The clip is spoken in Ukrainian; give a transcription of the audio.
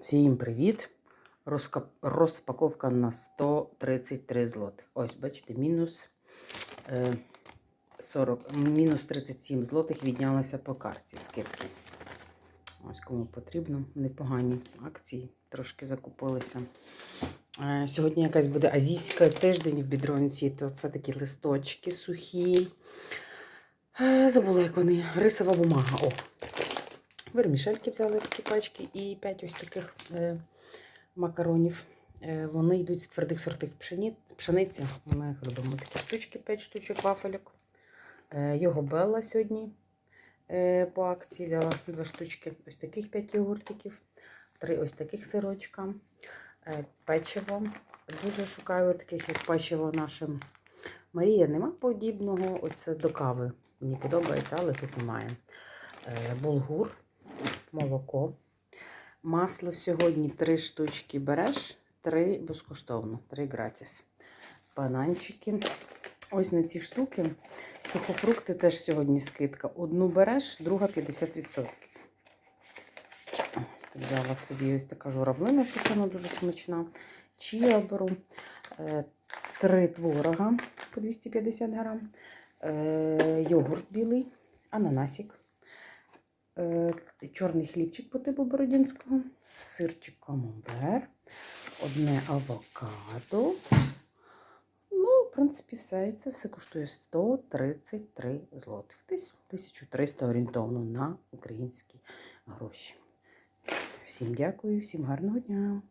Всім привіт! Розпаковка на 133 злотих. Ось, бачите, мінус, е, 40, мінус 37 злотих віднялося по карті скидки. Ось кому потрібно, непогані акції, трошки закупилися. Е, Сьогодні якась буде азійська тиждень в бідронці, то це такі листочки сухі. Е, Забула, як вони. Рисова бумага. О, Вермішельки взяли такі пачки і 5 ось таких е, макаронів. Е, вони йдуть з твердих сортів пшениці. Ми робимо такі штучки, 5 штучок вафельок. Е, його Белла сьогодні по акції взяла 2 штучки. Ось таких 5 йогуртиків, 3 ось таких сирочка, печиво. Дуже шукаю таких, як печиво наше. Марія нема подібного. Оце до кави. Мені подобається, але тут немає. Булгур молоко. Масло сьогодні три штучки береш, три безкоштовно, три гратіс. Бананчики. Ось на ці штуки. Сухофрукти теж сьогодні скидка. Одну береш, друга 50%. Ось тут Взяла собі ось така журавлина сушена, дуже смачна. Чия беру. Е, Три творога по 250 грам. Е, Йогурт білий, ананасик чорний хлібчик по типу бородінського, сирчик камамбер, одне авокадо. Ну, в принципі, все. І це все коштує 133 злотих. Десь 1300 орієнтовно на українські гроші. Всім дякую, всім гарного дня!